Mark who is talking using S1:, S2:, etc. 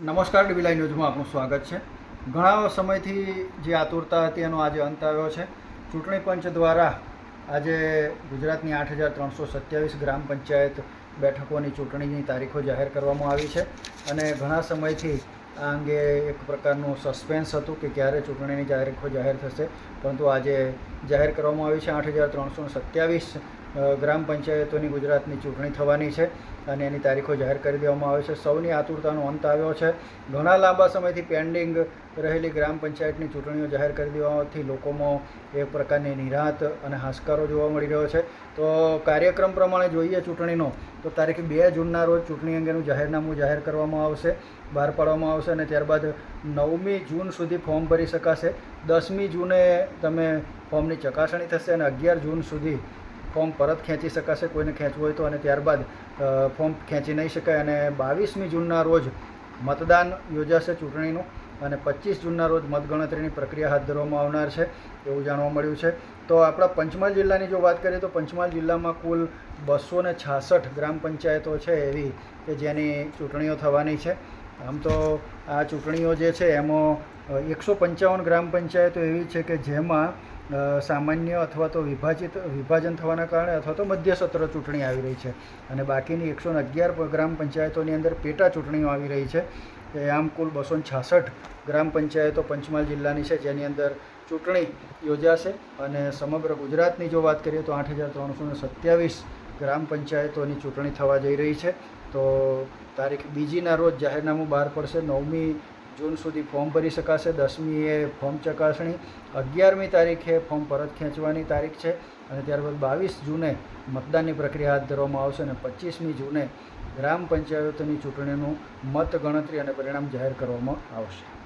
S1: નમસ્કાર ડીબીલાઈ ન્યૂઝમાં આપનું સ્વાગત છે. ઘણા સમયથી જે આતુરતા હતી એનો આજે અંત આવ્યો છે. ચૂંટણી પંચ દ્વારા આજે ગુજરાતની આઠ હજાર ત્રણસો સત્યાવીસ ગ્રામ પંચાયત બેઠકોની ચૂંટણીની તારીખો જાહેર કરવામાં આવી છે અને ઘણા સમયથી આ અંગે એક પ્રકારનું સસ્પેન્સ હતું કે ક્યારે ચૂંટણીની તારીખો જાહેર થશે. પરંતુ આજે જાહેર કરવામાં આવી છે આઠ હજાર ત્રણસો સત્યાવીસ ગ્રામ પંચાયતોની ગુજરાતની ચૂંટણી થવાની છે અને એની તારીખો જાહેર કરી દેવામાં આવે છે. સૌની આતુરતાનો અંત આવ્યો છે. ઘણા લાંબા સમયથી પેન્ડિંગ રહેલી ગ્રામ પંચાયતની ચૂંટણીઓ જાહેર કરી દેવાથી લોકોમાં એક પ્રકારની નિરાહત અને હાશકારો જોવા મળી રહ્યો છે. તો કાર્યક્રમ પ્રમાણે જોઈએ ચૂંટણીનો, તો તારીખ બે જૂનના રોજ ચૂંટણી અંગેનું જાહેરનામું જાહેર કરવામાં આવશે, બહાર પાડવામાં આવશે અને ત્યારબાદ નવમી જૂન સુધી ફોર્મ ભરી શકાશે. દસમી જૂને તમે ફોર્મની ચકાસણી થશે અને અગિયાર જૂન સુધી ફોર્મ પરત ખેંચી શકાશે, કોઈને ખેંચવું હોય તો. અને ત્યારબાદ ફોર્મ ખેંચી નહીં શકાય. અને બાવીસમી જૂનના રોજ મતદાન યોજાશે ચૂંટણીનું. અને પચીસ જૂનના રોજ મતગણતરીની પ્રક્રિયા હાથ ધરવામાં આવનાર છે, એવું જાણવા મળ્યું છે. તો આપણા પંચમહાલ જિલ્લાની જો વાત કરીએ તો પંચમહાલ જિલ્લામાં કુલ બસો ને છાસઠ ગ્રામ પંચાયતો છે એવી કે જેની ચૂંટણીઓ થવાની છે. આમ તો આ ચૂંટણીઓ જે છે એમાં એકસો પંચાવન ગ્રામ પંચાયતો એવી છે કે જેમાં સામાન્ય અથવા તો વિભાજિત, વિભાજન થવાના કારણે અથવા તો મધ્ય સત્ર ચૂંટણી આવી રહી છે. અને બાકીની એકસો અગિયાર ગ્રામ પંચાયતોની અંદર પેટા ચૂંટણીઓ આવી રહી છે. એ આમ કુલ બસો છાસઠ ગ્રામ પંચાયતો પંચમહાલ જિલ્લાની છે, જેની અંદર ચૂંટણી યોજાશે. અને સમગ્ર ગુજરાતની જો વાત કરીએ તો આઠ હજાર ત્રણસો ને સત્યાવીસ ગ્રામ પંચાયતોની ચૂંટણી થવા જઈ રહી છે. તો તારીખ બીજીના રોજ જાહેરનામું બહાર પડશે. નવમી જૂન સુધી ફોર્મ ભરી શકાશે. દસમીએ ફોર્મ ચકાસણી. અગિયારમી તારીખે ફોર્મ પરત ખેંચવાની તારીખ છે અને ત્યારબાદ બાવીસ જૂને મતદાનની પ્રક્રિયા હાથ ધરવામાં આવશે અને પચીસમી જૂને ગ્રામ પંચાયતોની ચૂંટણીનું મત ગણતરી અને પરિણામ જાહેર કરવામાં આવશે.